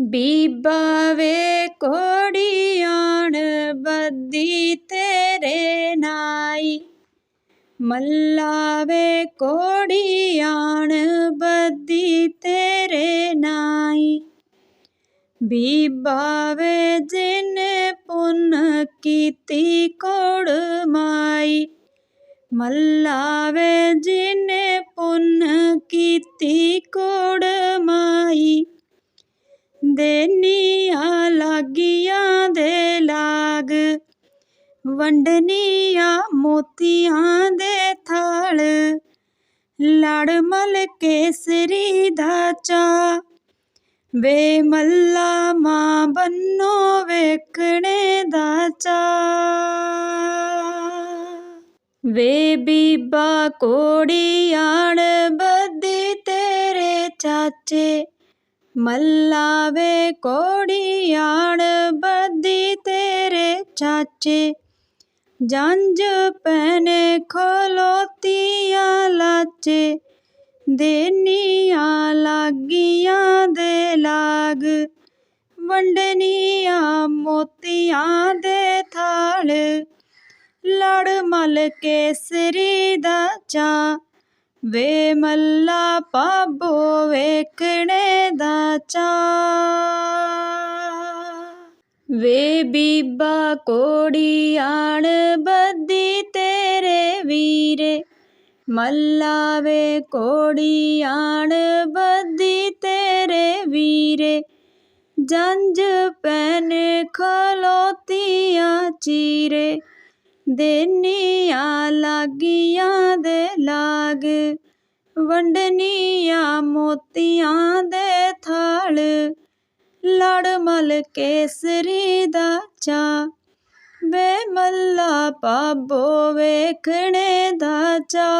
ਬੀਬਾ ਵੇ ਕੋੜੀਆਣ, ਬੱਦੀ ਤੇਰੇ ਨਾਈ। ਮੱਲਾ ਵੇ ਕੋੜੀਆਣ, ਬੱਦੀ ਤੇਰੇ ਨਾਈ। ਬੀਬਾ ਵੇ ਜਿਨ ਪੁੰਨ ਕੀਤੀ ਕੋੜ ਮਾਈ। ਮੱਲਾ ਵੇ ਜਿਨ ਪੁੰਨ ਕੀਤੀ ਕੋੜ ਦੇਨੀਆਂ ਲਾਗੀਆਂ ਦੇ ਲਾਗ। ਵੰਡਨੀਆਂ ਮੋਤੀਆਂ ਦੇ ਥਾਲ। ਲੜ ਮਲ ਕੇਸਰੀ ਦਾ ਚਾ ਵੇ ਮੱਲਾ ਮਾਂ ਬੰਨੋ ਵੇਖਣੇ ਦਾ ਚਾ ਵੇ ਬੀਬਾ ਕੋੜੀਆਣ ਬੱਦੀ ਤੇਰੇ ਚਾਚੇ। ਮੱਲਾ ਵੇ ਕੋੜੀਆਣ ਬੱਦੀ ਤੇਰੇ ਚਾਚੇ। ਜੰਜ ਪਹਿਨੇ ਖਲੋਤੀਆਂ ਲਾਚੇ। ਦੇਨੀਆਂ ਲਾਗੀਆਂ ਦੇ ਲਾਗ। ਵੰਡਨੀਆਂ ਮੋਤੀਆਂ ਦੇ ਥਾਲ। ਲੜ ਮਲ ਕੇਸਰੀ ਦਾ ਚਾ ਵੇ ਮੱਲਾ ਪਾਬੋ ਵੇਖਣੇ ਦਾ ਚਾ ਵੇ ਬੀਬਾ ਕੋੜੀਆਣ ਬੱਦੀ ਤੇਰੇ ਵੀਰੇ। ਮੱਲਾ ਵੇ ਕੋੜੀਆਣ ਬੱਦੀ ਤੇਰੇ ਵੀਰੇ। ਜੰਜ ਪੈਨ ਖਲੋਤੀਆਂ ਚੀਰੇ। ਦੇਨੀਆਂ ਲਾਗੀਆਂ ਦੇ ਲਾਗ, ਵੰਡਨੀਆਂ ਮੋਤੀਆਂ ਦੇ ਥਾਲ। ਲੜ ਮਲ ਕੇਸਰੀ ਦਾ ਚਾ, ਵੇ ਮੱਲਾ ਪਾਬੋ ਵੇਖਣੇ ਦਾ ਚਾ।